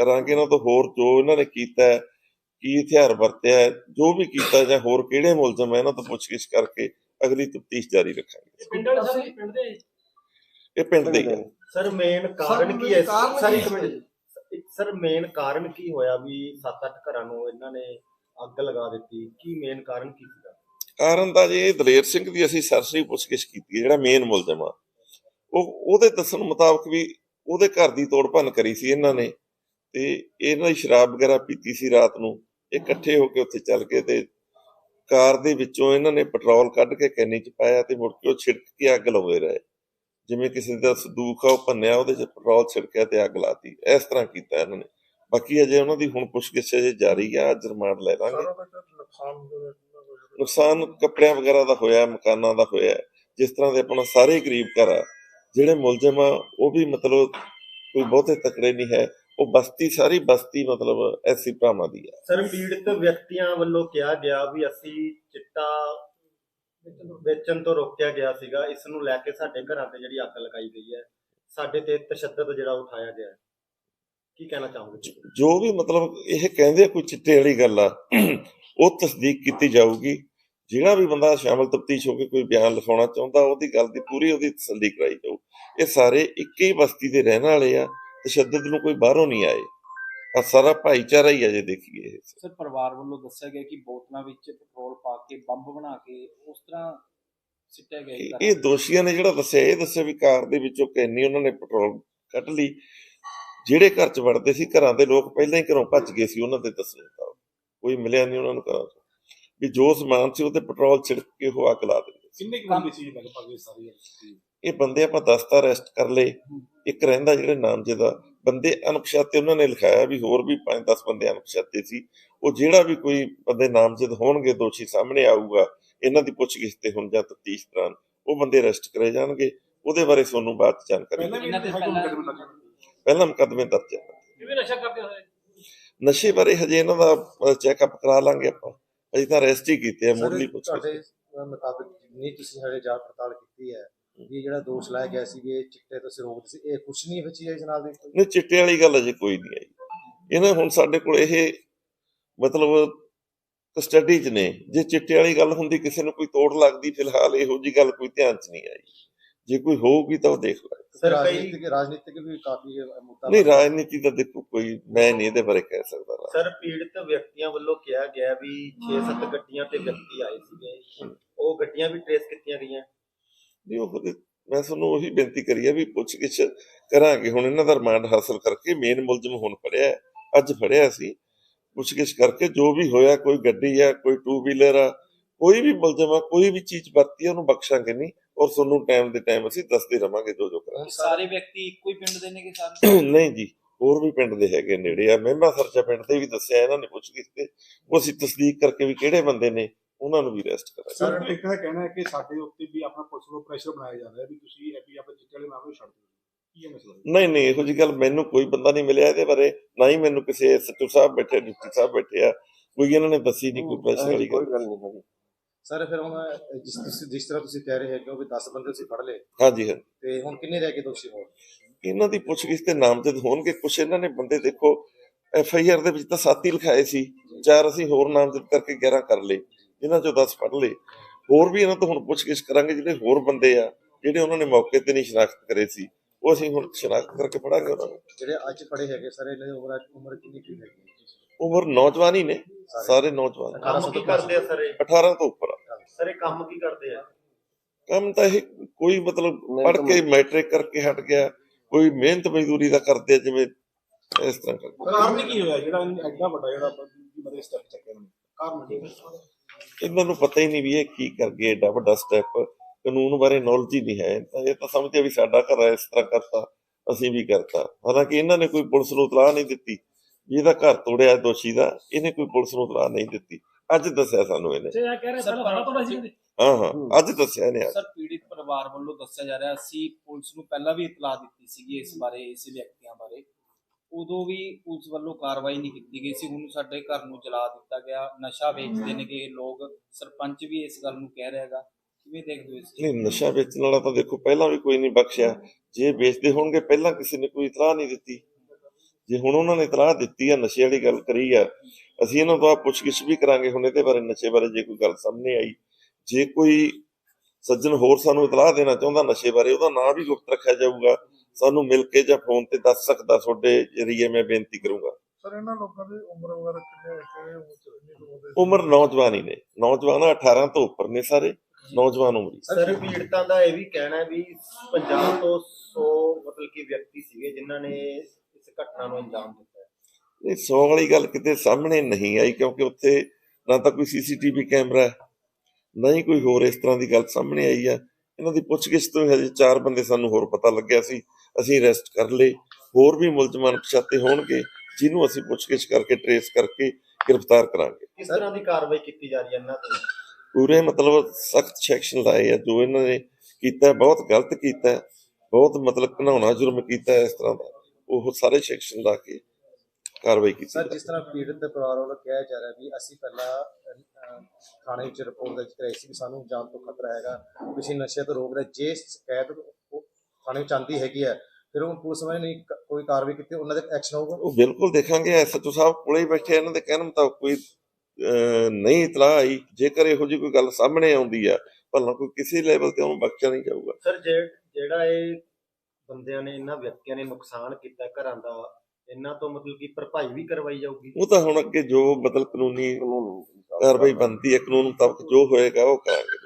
ਕਰਾਂਗੇ ਇਹਨਾਂ ਤੋਂ ਹੋਰ ਜੋ ਇਹਨਾਂ ਨੇ ਕੀਤਾ ਕੀ ਹਥਿਆਰ ਵਰਤਿਆ ਜੋ ਵੀ ਕੀਤਾ ਜਾਂ ਹੋਰ ਕਿਹੜੇ ਮੁਲਜ਼ਮ ਹੈ ਇਹਨਾਂ ਤੋਂ ਪੁੱਛਗਿੱਛ ਕਰਕੇ ਅਗਲੀ ਤਫਤੀਸ਼ ਜਾਰੀ ਰੱਖਾਂਗੇ। ਪਿੰਡ ਵਾਲੇ ਸਰ ਪਿੰਡ ਦੇ ਇਹ ਪਿੰਡ ਦੇ ਹੀ ਹੈ। ਸਰ ਮੇਨ ਕਾਰਨ ਕੀ ਹੈ? ਸਰ ਇੱਕ? ਮਿੰਟ ਸਰ ਮੇਨ ਕਾਰਨ ਕੀ ਹੋਇਆ ਵੀ 7-8 ਘਰਾਂ ਨੂੰ ਇਹਨਾਂ ਨੇ ਅੱਗ ਲਗਾ ਦਿੱਤੀ? ਕੀ ਮੇਨ ਕਾਰਨ ਕੀ ਸੀਗਾ? ਕਾਰਨ ਤਾਂ ਜੀ ਇਹ ਦਲੇਰ ਸਿੰਘ ਦੀ ਅਸੀਂ ਸਰਸਰੀ ਪੁੱਛਗਿੱਛ ਕੀਤੀ ਹੈ ਜਿਹੜਾ ਮੇਨ ਮੁਲਜ਼ਮ ਆ। ਉਹ ਉਹਦੇ ਦੱਸਣ ਮੁਤਾਬਕ ਵੀ ਉਹਦੇ ਘਰ ਦੀ ਤੋੜ ਭੰਨ ਕਰੀ ਸੀ ਇਹਨਾਂ ਨੇ। ਤੇ ਇਹਨਾਂ ਦੀ ਸ਼ਰਾਬ ਵਗੈਰਾ ਪੀਤੀ ਸੀ ਰਾਤ ਨੂੰ। ਇਹ ਇਕੱਠੇ ਹੋ ਕੇ ਉੱਥੇ ਚੱਲ ਗਏ ਤੇ ਕਾਰ ਦੇ ਵਿੱਚੋਂ ਇਹਨਾਂ ਨੇ ਪੈਟਰੋਲ ਕੱਢ ਕੇ ਕੈਨੀ ਚ ਪਾਇਆ ਤੇ ਮੁੜ ਕੇ ਉਹ ਛਿੜਕ ਕੇ ਅੱਗ ਲਾਉਂਦੇ ਰਹੇ। ਜਿਵੇਂ ਕਿਸੇ ਦਾ ਸੰਦੂਕ ਆ ਉਹ ਭੰਨਿਆ ਉਹਦੇ ਚ ਪੈਟਰੋਲ ਛਿੜਕਿਆ ਤੇ ਅੱਗ ਲਾਤੀ। ਇਸ ਤਰ੍ਹਾਂ ਕੀਤਾ ਇਹਨਾਂ ਨੇ। ਬਾਕੀ ਅਜੇ ਉਹਨਾਂ ਦੀ ਹੁਣ ਪੁੱਛਗਿੱਛ ਅਜੇ ਜਾਰੀ ਆ ਅੱਜ ਰਿਮਾਂਡ ਲੈ ਲਾਂਗੇ। ਨੁਕਸਾਨ ਕੱਪੜਿਆਂ ਵਗੈਰਾ ਦਾ ਹੋਇਆ ਮਕਾਨਾਂ ਦਾ ਹੋਇਆ। ਜਿਸ ਤਰ੍ਹਾਂ ਦੇ ਆਪਣਾ ਸਾਰੇ ਗਰੀਬ ਘਰ ਆ ਜਿਹੜੇ ਮੁਲਜ਼ਮ ਆ ਉਹ ਵੀ ਮਤਲਬ ਕੋਈ ਬਹੁਤੇ ਤਕੜੇ ਨਹੀਂ ਹੈ। ਉਹ ਬਸਤੀ ਸਾਰੀ ਬਸਤੀ ਮਤਲਬ ਐਸੀ ਭਰਾਵਾਂ ਦੀ ਆ। ਸਰ ਪੀੜਤ ਵਿਅਕਤੀਆਂ ਵੱਲੋਂ ਕਿਹਾ ਗਿਆ ਵੀ ਅਸੀਂ ਚਿੱਟਾ ਵੇਚਣ ਤੋਂ ਰੋਕਿਆ ਗਿਆ ਸੀਗਾ। ਇਸ ਨੂੰ ਲੈ ਕੇ ਸਾਡੇ ਘਰਾਂ ਤੇ ਜਿਹੜੀ ਅੱਗ ਲਗਾਈ ਗਈ ਹੈ ਸਾਡੇ ਤੇ ਤਸ਼ੱਦਦ ਜਿਹੜਾ ਉਠਾਇਆ ਗਿਆ ਕੀ ਕਹਿਣਾ ਚਾਹੋਗੇ ਜੋ ਵੀ ਮਤਲਬ ਇਹ ਕਹਿੰਦੇ ਕੋਈ ਚਿੱਟੇ ਵਾਲੀ ਗੱਲ ਆ ਉਹ ਤਸਦੀਕ ਕੀਤੀ ਜਾਊਗੀ। ਜਿਹੜਾ ਵੀ ਬੰਦਾ ਸ਼ਾਮਲ ਤਫਤੀਸ਼ ਹੋ ਕੇ ਕੋਈ ਬਿਆਨ ਲਿਖਾਉਣਾ ਚਾਹੁੰਦਾ ਉਹਦੀ ਗੱਲ ਦੀ ਪੂਰੀ ਉਹਦੀ ਤਸੱਲੀ ਕਰਾਈ ਜਾਊ। ਇਹ ਸਾਰੇ ਇੱਕ ਹੀ ਬਸਤੀ ਦੇ ਰਹਿਣ ਵਾਲੇ ਆ। ਤਸ਼ੱਦਦ ਨੂੰ ਕੋਈ ਬਾਹਰੋਂ ਨਹੀਂ ਆਏ। ਆ ਸਾਰਾ ਭਾਈਚਾਰਾ ਹੀ ਆ ਜੇ ਦੇਖੀਏ। ਇਹ ਸਰ ਪਰਿਵਾਰ ਵੱਲੋਂ ਦੱਸਿਆ ਗਿਆ ਕਿ ਬੋਤਲਾਂ ਵਿੱਚ ਪੈਟਰੋਲ ਪਾ ਕੇ ਬੰਬ ਬਣਾ ਕੇ ਉਸ ਤਰ੍ਹਾਂ ਸਿੱਟਿਆ ਗਿਆ ਇਹ- ਦੋਸ਼ੀਆਂ ਨੇ ਜਿਹੜਾ ਦੱਸਿਆ ਇਹ ਦੱਸਿਆ ਵੀ ਕਾਰ ਦੇ ਵਿੱਚੋਂ ਕੈਨੀ ਉਹਨਾਂ ਨੇ ਪੈਟਰੋਲ ਕੱਢ ਲਈ। ਜਿਹੜੇ ਘਰ ਚ ਵੜਦੇ ਸੀ ਘਰਾਂ ਦੇ ਲੋਕ ਪਹਿਲਾਂ ਹੀ ਘਰੋਂ ਭੱਜ ਗਏ ਸੀ ਉਹਨਾਂ ਦੇ ਦੱਸਣ ਦਾ ਕੋਈ ਮਿਲਿਆ ਨਹੀਂ ਉਹਨਾਂ ਨੂੰ ਘਰਾਂ ਚ। ਵੀ ਜੋ ਸਮਾਨ ਸੀ ਉਹ ਤੇ ਪੈਟਰੋਲ ਛਿੜਕ ਕੇ ਉਹ ਅੱਗ ਲਾ ਦਿੰਦੇ। ਕਿੰਨੇ ਕੁ ਬੰਦੇ ਸੀ ਲਗਭਗ ਇਹ ਸਾਰੀ ਇਹ? ਬੰਦੇ ਆਪਾਂ ਦਸਤਾ ਅਰੈਸਟ ਕਰ ਲਏ। ਇੱਕ ਰਹਿੰਦਾ ਜਿਹੜੇ ਨਾਮਜ਼ਦ ਬੰਦੇ ਅਣਪਛਾਤੇ ਉਹਨਾਂ ਨੇ ਲਿਖਾਇਆ ਵੀ ਹੋਰ ਵੀ 5-10 ਬੰਦੇ ਅਣਪਛਾਤੇ ਸੀ। ਉਹ ਜਿਹੜਾ ਵੀ ਕੋਈ ਬੰਦੇ ਨਾਮਜ਼ਦ ਹੋਣਗੇ ਦੋਸ਼ੀ ਸਾਹਮਣੇ ਆਊਗਾ ਇਹਨਾਂ ਦੀ ਪੁੱਛਗਿੱਛ ਤੇ ਹੁਣ ਜਾਂ ਤਫਤੀਸ਼ ਦੌਰਾਨ ਉਹ ਬੰਦੇ ਅਰੈਸਟ ਕਰੇ ਜਾਣਗੇ। ਉਹਦੇ ਬਾਰੇ ਤੁਹਾਨੂੰ ਬਾਅਦ ਚ ਜਾਣਕਾਰੀ ਪਹਿਲਾਂ ਮੁਕੱਦਮੇ ਦਰਜ ਹੈ ਕਿਵੇਂ ਨਸ਼ਾ ਕਰਦੇ ਹੋਏ? ਨਸ਼ੇ ਬਾਰੇ ਹਜੇ ਇਹਨਾਂ ਦਾ ਚੈੱਕਅਪ ਕਰਾ ਲਾਂਗੇ ਆਪਾਂ। ਅਜੇ ਤਾਂ ਅਰੈਸਟ ਹੀ ਕੀਤੇ ਆ ਮੁੱਢਲੀ ਪੁੱਛਗਿੱਛ। ਤੁਹਾਡੇ ਮੁਤਾਬਿਕ ਜਿੰਨੀ ਤੁਸੀਂ ਹਲੇ ਜਾਂਚ ਪੜਤਾਲ ਕੀਤੀ ਹੈ ਵੀ ਇਹ ਜਿਹੜਾ ਦੋਸ਼ ਲਾਇਆ ਗਿਆ ਸੀ ਵੀ ਇਹ ਚਿੱਟੇ ਤੋਂ ਸਰੋਤ ਸੀ ਇਹ ਕੁਛ ਨਹੀਂ ਬਚੀ ਹੈ ਜਨਾਬ ਦੇ? ਨਹੀਂ ਚਿੱਟੇ ਵਾਲੀ ਗੱਲ ਅਜੇ ਕੋਈ ਨਹੀਂ ਆਈ। ਇਹਨਾਂ ਹੁਣ ਸਾਡੇ ਕੋਲ ਇਹ ਮਤਲਬ ਕਸਟਡੀ 'ਚ ਨੇ। ਜੇ ਚਿੱਟੇ ਵਾਲੀ ਗੱਲ ਹੁੰਦੀ ਕਿਸੇ ਨੂੰ ਕੋਈ ਤੋੜ ਲੱਗਦੀ ਫਿਲਹਾਲ ਇਹੋ ਜੀ ਗੱਲ ਕੋਈ ਧਿਆਨ 'ਚ ਨਹੀਂ ਆਈ। ਜੇ ਕੋਈ ਹੋਊਗੀ ਤਾਂ ਉਹ ਦੇਖ ਲੈ। ਸਰ ਰਾਜਨੀਤਿਕ ਰਾਜਨੀਤਿਕ ਵੀ ਕਾਫੀ ਮੁੱਦਾ ਨਹੀਂ ਰਾਜਨੀਤੀ ਦਾ ਦੇਖੋ ਕੋਈ ਮੈਂ ਨਹੀਂ ਇਹਦੇ ਬਾਰੇ ਕਹਿ ਸਕਦਾ ਸਰ ਪੀੜਤ ਵਿਅਕਤੀਆਂ ਵੱਲੋਂ ਕਿਹਾ ਗਿਆ ਵੀ 6-7 ਗੱਡੀਆਂ ਤੇ ਵਿਅਕਤੀ ਆਏ ਸੀਗੇ। ਉਹ ਗੱਡੀਆਂ ਵੀ ਟ੍ਰੇਸ ਕੀਤੀਆਂ ਗਈਆਂ। ਨਹੀਂ ਉਹ ਮੈਂ ਤੁਹਾਨੂੰ ਉਹੀ ਬੇਨਤੀ ਕਰੀ ਆ ਵੀ ਪੁੱਛ ਗਿੱਛ ਕਰਾਂਗੇ। ਹੁਣ ਇਹਨਾਂ ਦਾ ਰਿਮਾਂਡ ਹਾਸਲ ਕਰਕੇ ਮੇਨ ਮੁਲਜ਼ਮ ਹੁਣ ਫੜਿਆ। ਅੱਜ ਫੜਿਆ ਸੀ। ਪੁੱਛ ਗਿੱਛ ਕਰਕੇ ਜੋ ਵੀ ਹੋਇਆ ਕੋਈ ਗੱਡੀ ਆ ਕੋਈ ਟੂ ਵੀਲਰ ਆ ਕੋਈ ਵੀ ਮੁਲਜ਼ਮ ਆ ਕੋਈ ਵੀ ਚੀਜ਼ ਵਰਤੀ ਆ ਉਹਨੂੰ ਬਖਸ਼ਾਂਗੇ ਨਹੀਂ ਔਰ ਤੁਹਾਨੂੰ ਟਾਈਮ ਦੇ ਟਾਈਮ ਅਸੀਂ ਦੱਸਦੇ ਰਵਾਂਗੇ ਜੋ ਜੋ ਕਰਾਂਗੇ। ਸਾਰੇ ਵਿਅਕਤੀ ਇੱਕੋ ਹੀ ਪਿੰਡ ਦੇ ਨੇ ਕਿ ਸਾਰੇ? ਨਹੀਂ ਜੀ ਹੋਰ ਵੀ ਪਿੰਡ ਦੇ ਹੈਗੇ ਨੇੜੇ ਆ। ਮਹਿਮਾ ਸਰਚਾ ਪਿੰਡ ਦੇ ਵੀ ਦੱਸਿਆ ਇਹਨਾਂ ਨੇ ਪੁੱਛ ਗਿੱਛ ਤੇ। ਉਹ ਅਸੀਂ ਤਸਦੀਕ ਕਰਕੇ ਵੀ ਕਿਹੜੇ ਬੰਦੇ ਨੇ ਉਹਨਾਂ ਨੂੰ ਵੀ ਅਰੈਸਟ ਕਰਾਂਗੇ ਸਰ ਇੱਕ ਦਾ ਕਹਿਣਾ ਹੈ ਕਿ ਸਾਡੇ ਉੱਤੇ ਵੀ ਆਪਣਾ ਪੁਲਿਸ ਵੱਲੋਂ ਪ੍ਰੈਸ਼ਰ ਬਣਾਇਆ ਜਾ ਰਿਹਾ ਹੈ ਵੀ ਤੁਸੀਂ ਵੀ ਆਪਣੇ ਚਿੱਟੇ ਵਾਲੇ ਮਾਮਲੇ ਨੂੰ ਛੱਡ ਦਿਓ। ਕੀ ਹੈ ਮਸਲਾ ਨਹੀਂ ਨਹੀਂ ਇਹੋ ਜੀ ਗੱਲ ਮੈਨੂੰ ਕੋਈ ਬੰਦਾ ਨਹੀਂ ਮਿਲਿਆ ਇਹਦੇ ਬਾਰੇ ਨਾ ਹੀ ਮੈਨੂੰ ਕਿਸੇ ਸੱਚੂ ਸਾਹਿਬ ਬੈਠੇ ਡਿਪਟੀ ਸਾਹਿਬ ਬੈਠੇ ਆ ਕੋਈ ਇਹਨਾਂ ਨੇ ਦੱਸੀ ਨਹੀਂ ਕੋਈ ਪ੍ਰੈਸ਼ਰ ਵਾਲੀ ਗੱਲ। ਨਹੀਂ ਹੈਗੀ। ਸਰ ਫਿਰ ਹੁਣ ਜਿਸ ਤੁਸੀਂ ਜਿਸ ਤਰ੍ਹਾਂ ਤੁਸੀਂ ਕਹਿ ਰਹੇ ਹੋ ਕਿ 10 ਬੰਦੇ ਤੁਸੀਂ ਫੜ ਲਏ ਹਾਂਜੀ ਹਾਂ ਤੇ ਹੁਣ ਕਿੰਨੇ ਰਹਿ ਗਏ ਦੋਸ਼ੀ ਹੋਰ? ਇਹਨਾਂ ਦੀ ਪੁੱਛਗਿੱਛ ਤੇ ਨਾਮਜ਼ਦ ਹੋਣਗੇ ਕੁਛ ਇਹਨਾਂ ਨੇ ਬੰਦੇ ਦੇਖੋ ਐਫ ਆਈ ਆਰ ਦੇ ਵਿੱਚ ਤਾਂ ਸੱਤ ਹੀ ਲਿਖਾਏ ਸੀ ਚਾਰ ਅਸੀਂ ਹੋਰ ਨਾਮਜ਼ਦ ਕਰਕੇ 11 ਕਰ ਲਏ। ਜਿਨ੍ਹਾਂ ਚੋਂ 10 ਫੜ ਲਏ। ਹੋਰ ਵੀ ਇਹਨਾਂ ਤੋਂ ਹੁਣ ਪੁੱਛਗਿੱਛ ਕਰਾਂਗੇ ਜਿਹੜੇ ਹੋਰ ਬੰਦੇ ਆ ਜਿਹੜੇ ਉਹਨਾਂ ਨੇ ਮੌਕੇ ਤੇ ਨਹੀਂ ਸ਼ਨਾਖਤ ਕਰੇ ਸੀ ਉਹ ਅਸੀਂ ਹੁਣ ਸ਼ਨਾਖਤ ਕਰਕੇ ਫੜਾਂਗੇ ਉਹਨਾਂ ਨੂੰ। ਜਿਹੜੇ ਅੱਜ ਫੜੇ ਹੈਗੇ ਸਰ ਇਹਨਾਂ ਦੀ ਉਮਰ ਉਮਰ ਕਿੰਨੀ ਕੀ ਹੈਗੀ? ਉਮਰ ਨੌਜਵਾਨ ਹੀ ਨੇ ਸਾਰੇ। ਨੌਜਵਾਨ। ਕੰਮ ਕੀ ਕਰਦੇ ਆ ਸਰ? ਇਹ 18 ਤੋਂ ਉੱਪਰ ਆ। ਸਰ ਕੰਮ ਕੀ ਕਰਦੇ ਆ? ਕੰਮ ਤਾਂ ਇਹ ਕੋਈ ਮਤਲਬ ਪੜ੍ਹ ਕੇ ਮੈਟ੍ਰਿਕ ਕਰਕੇ ਹਟ ਗਿਆ ਕੋਈ ਮਿਹਨਤ ਮਜ਼ਦੂਰੀ ਦਾ ਕਰਦੇ ਆ ਜਿਵੇਂ ਇਸ ਤਰ੍ਹਾਂ ਕਰਦੇ ਕਾਰਨ ਕੀ ਹੋਇਆ? ਜਿਹੜਾ ਐਡਾ ਵੱਡਾ ਜਿਹੜਾ ਬੰਦੇ ਸਟੈਪ ਚੱਕੇ ਨੇ ਕਾਰਨ ਕੀ ਹੋਇਆ? ਇਹਨਾਂ ਨੂੰ ਪਤਾ ਹੀ ਨਹੀਂ ਵੀ ਇਹ ਕੀ ਕਰ ਗਏ ਏਡਾ ਵੱਡਾ ਸਟੈਪ ਕਾਨੂੰਨ ਬਾਰੇ ਨੌਲੇਜ ਹੀ ਨਹੀਂ ਹੈ। ਤਾਂ ਇਹ ਤਾਂ ਸਮਝਦੇ ਵੀ ਸਾਡਾ ਘਰ ਇਸ ਤਰ੍ਹਾਂ ਕਰਤਾ ਅਸੀਂ ਵੀ ਕਰਤਾ। ਹਾਲਾਂਕਿ ਇਹਨਾਂ ਨੇ ਕੋਈ ਪੁਲਿਸ ਨੂੰ ਇਤਲਾਹ ਨਹੀਂ ਦਿੱਤੀ ਵੀ ਇਹਦਾ ਘਰ ਤੋੜਿਆ ਦੋਸ਼ੀ ਦਾ ਇਹਨੇ ਕੋਈ ਪੁਲਿਸ ਨੂੰ ਇਤਲਾਹ ਨਹੀਂ ਦਿੱਤੀ। ਅੱਜ ਦੱਸਿਆ ਸਾਨੂੰ ਇਹਨੇ। ਇਹ ਕਹਿ ਰਹੇ ਸਰ ਤੁਹਾਡਾ ਸੀ ਹਾਂ ਹਾਂ ਅੱਜ ਦੱਸਿਆ ਇਹਨੇ। ਸਰ ਪੀੜਿਤ ਪਰਿਵਾਰ ਵੱਲੋਂ ਦੱਸਿਆ ਜਾ ਰਿਹਾ ਸੀ ਪੁਲਿਸ ਨੂੰ ਪਹਿਲਾਂ ਵੀ ਇਤਲਾਹ ਦਿੱਤੀ ਸੀਗੀ ਇਸ ਬਾਰੇ ਇਸ ਵਿਅਕਤੀਆਂ ਉਦੋਂ ਵੀ ਪੁਲਿਸ ਵੱਲੋਂ ਕਾਰਵਾਈ ਨਹੀਂ ਕੀਤੀ ਗਈ ਸੀ। ਹੁਣ ਸਾਡੇ ਘਰ ਨੂੰ ਜਲਾ ਦਿੱਤਾ ਗਿਆ। ਨਸ਼ਾ ਵੇਚਦੇ ਨੇ ਕਿ ਲੋਕ। ਸਰਪੰਚ ਵੀ ਇਸ ਗੱਲ ਨੂੰ ਕਹਿ ਰਿਹਾ ਹੈਗਾ। ਕਿਵੇਂ ਦੇਖਦੇ ਹੋ ਇਸ ਨਹੀਂ, ਨਸ਼ਾ ਵੇਚਣ ਵਾਲਾ ਤਾਂ ਦੇਖੋ, ਪਹਿਲਾਂ ਵੀ ਕੋਈ ਨਹੀਂ ਬਖਸ਼ਿਆ। ਜੇ ਵੇਚਦੇ ਹੋਣਗੇ, ਪਹਿਲਾਂ ਕਿਸੇ ਨੇ ਕੋਈ ਇਤਲਾਹ ਨਹੀਂ ਦਿੱਤੀ। ਜੇ ਹੁਣ ਉਹਨਾਂ ਨੇ ਇਤਲਾਹ ਦਿੱਤੀ ਆ, ਨਸ਼ੇ ਵਾਲੀ ਗੱਲ ਕਰੀ ਆ, ਅਸੀਂ ਇਹਨਾਂ ਤੋਂ ਪੁੱਛਗਿੱਛ ਵੀ ਕਰਾਂਗੇ। ਹੁਣ ਇਹਦੇ ਬਾਰੇ, ਨਸ਼ੇ ਬਾਰੇ ਜੇ ਕੋਈ ਗੱਲ ਸਾਹਮਣੇ ਆਈ, ਜੇ ਕੋਈ ਸੱਜਣ ਹੋਰ ਸਾਨੂੰ ਇਤਲਾਹ ਦੇਣਾ ਚਾਹੁੰਦਾ ਨਸ਼ੇ ਬਾਰੇ, ਉਹਦਾ ਨਾਂ ਵੀ ਗੁਪਤ ਰੱਖਿਆ ਜਾਊਗਾ। ਸਾਨੂੰ ਮਿਲ ਕੇ ਜਾਂ ਫੋਨ ਤੇ ਦੱਸ ਸਕਦਾ ਤੁਹਾਡੇ ਜਰੀਏ ਮੈਂ ਬੇਨਤੀ ਕਰੂੰਗਾ। ਸਰ ਇਹਨਾਂ ਲੋਕਾਂ ਦੀ ਉਮਰ ਵਗੈਰਾ ਕਿੰਨੇ ਕਿਹੜੇ ਉਮਰ ਨੌਜਵਾਨ ਹੀ ਨੇ। ਨੌਜਵਾਨ 18 ਤੋਂ ਉੱਪਰ ਨੇ ਸਾਰੇ। ਨੌਜਵਾਨ ਉਮਰੀ ਸਰ ਪੀੜਤਾਂ ਦਾ ਇਹ ਵੀ ਕਹਿਣਾ ਹੈ ਵੀ 50 ਤੋਂ 100 ਮਤਲਬ ਕਿ ਵਿਅਕਤੀ ਸੀਗੇ ਜਿਨ੍ਹਾਂ ਨੇ ਇਸ ਘਟਨਾ ਨੂੰ ਅੰਜਾਮ ਦਿੱਤਾ ਹੈ। ਇਹ ਸੌ ਵਾਲੀ ਗੱਲ ਕਿਤੇ ਸਾਹਮਣੇ ਨਹੀਂ ਆਈ ਕਿਉਂਕਿ ਉੱਥੇ ਨਾ ਤਾਂ ਕੋਈ ਸੀਸੀਟੀਵੀ ਕੈਮਰਾ ਹੈ ਨਾ ਹੀ ਕੋਈ ਹੋਰ ਇਸ ਤਰ੍ਹਾਂ ਦੀ ਗੱਲ ਸਾਹਮਣੇ ਆਈ ਆ ਇਹਨਾਂ ਦੀ ਪੁੱਛਗਿੱਛ ਤੋਂ ਹਜੇ ਚਾਰ ਬੰਦੇ ਸਾਨੂੰ ਹੋਰ ਪਤਾ ਲੱਗਿਆ ਸੀ। ਅਸੀਂ ਅਰੈਸਟ ਕਰ ਲਏ। ਹੋਰ ਵੀ ਮੁਲਜ਼ਮਾਨ ਪਛਾਤੇ ਹੋਣਗੇ ਜਿਹਨੂੰ ਅਸੀਂ ਪੁੱਛਗਿੱਛ ਕਰਕੇ ਟਰੇਸ ਕਰਕੇ ਗ੍ਰਿਫਤਾਰ ਕਰਾਂਗੇ। ਕਿਸ ਤਰ੍ਹਾਂ ਦੀ ਕਾਰਵਾਈ ਕੀਤੀ ਜਾ ਰਹੀ ਹੈ ਇਹਨਾਂ ਤੇ? ਪੂਰੇ ਮਤਲਬ ਸਖਤ ਸੈਕਸ਼ਨ ਲਾਏ ਆ। ਜੋ ਇਹਨਾਂ ਨੇ ਕੀਤਾ ਬਹੁਤ ਗਲਤ ਕੀਤਾ ਬਹੁਤ ਮਤਲਬ ਘਿਨਾਉਣਾ ਜੁਰਮ ਕੀਤਾ ਇਸ ਤਰ੍ਹਾਂ ਦਾ। ਉਹ ਸਾਰੇ ਸੈਕਸ਼ਨ ਲਾ ਕੇ ਕਾਰਵਾਈ ਕੀਤੀ ਸਰ ਜਿਸ ਤਰ੍ਹਾਂ ਪੀੜਤ ਦੇ ਪਰਿਵਾਰ ਵੱਲੋਂ ਕਿਹਾ ਜਾ ਰਿਹਾ ਵੀ ਅਸੀਂ ਪਹਿਲਾਂ ਥਾਣੇ ਵਿੱਚ ਰਿਪੋਰਟ ਦਰਜ ਕਰਾਈ ਸੀ ਕਿ ਸਾਨੂੰ ਜਾਨ ਤੋਂ ਖਤਰਾ ਹੈਗਾ। ਤੁਸੀਂ ਨਸ਼ੇ ਤੋਂ ਰੋਕ ਰਹੇ ਜੇ ਸ਼ਿਕਾਇਤ ਥਾਣੇ ਵਿੱਚ ਆਂਦੀ ਹੈਗੀ ਹੈ ਫਿਰ ਉਹ ਪੁਲਿਸ ਵਾਲੇ ਨੇ ਕ- ਕੋਈ ਕਾਰਵਾਈ ਕੀਤੀ ਉਹਨਾਂ ਦੇ ਐਕਸ਼ਨ ਹੋਊਗਾ? ਉਹ ਬਿਲਕੁਲ ਦੇਖਾਂਗੇ ਐਸਐਚਓ ਸਾਹਿਬ ਕੋਲੇ ਹੀ ਬੈਠੇ ਇਹਨਾਂ ਦੇ ਕਹਿਣ ਮੁਤਾਬਕ ਕੋਈ ਨਹੀਂ ਇਤਲਾਹ ਆਈ। ਜੇਕਰ ਇਹੋ ਜਿਹੀ ਕੋਈ ਗੱਲ ਸਾਹਮਣੇ ਆਉਂਦੀ ਆ ਭਲਾ ਕੋਈ ਕਿਸੇ ਲੈਵਲ ਤੇ ਉਹਨੂੰ ਬਖਸ਼ਿਆ ਨਹੀਂ ਜਾਊਗਾ। ਸਰ ਜਿਹੜਾ ਇਹ ਬੰਦਿਆਂ ਨੇ ਇਹਨਾਂ ਵਿਅਕਤੀਆਂ ਨੇ ਨੁਕਸਾਨ ਕੀਤਾ ਘਰਾਂ ਦਾ ਇਹਨਾਂ ਤੋਂ ਮਤਲਬ ਕਿ ਭਰਪਾਈ ਵੀ ਕਰਵਾਈ ਜਾਊਗੀ। ਉਹ ਤਾਂ ਹੁਣ ਅੱਗੇ ਜੋ ਮਤਲਬ ਕਾਨੂੰਨੀ ਕਾਰਵਾਈ ਬਣਦੀ ਹੈ ਕਾਨੂੰਨ ਮੁਤਾਬਕ ਜੋ ਹੋਏਗਾ ਉਹ ਕਰਾਂਗੇ।